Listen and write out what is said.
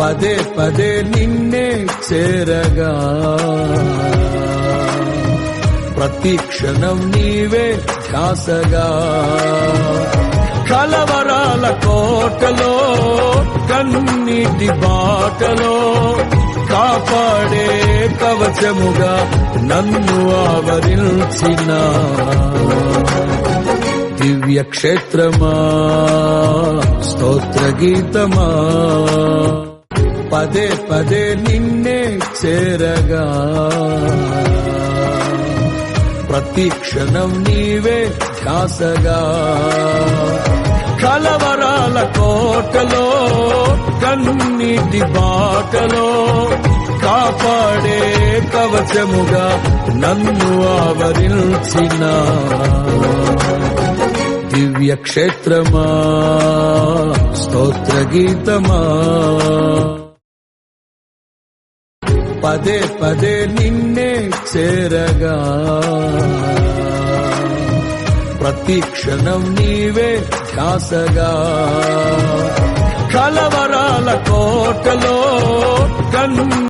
పదే పదే నిన్నే చేరగా. ప్రతి క్షణం నీవే ధ్యాసగా. కలవరాల కోటలో కన్నీటి బాటలో కాపాడే కవచముగా నన్ను ఆవరించిన దివ్య క్షేత్రమా స్తోత్ర గీతమా పదే పదే నిన్నే చేరగా. ప్రతి క్షణం నీవే ధ్యాసగా. కలవరాల కోటలో కన్నీటి బాటలో కాపాడే కవచముగా నన్ను ఆవరించిన దివ్య క్షేత్రమా స్తోత్ర గీతమా పదే పదే నిన్నే చేరగా. ప్రతి క్షణం నీవే ధ్యాసగా కలవరాల కోటలో కన్ను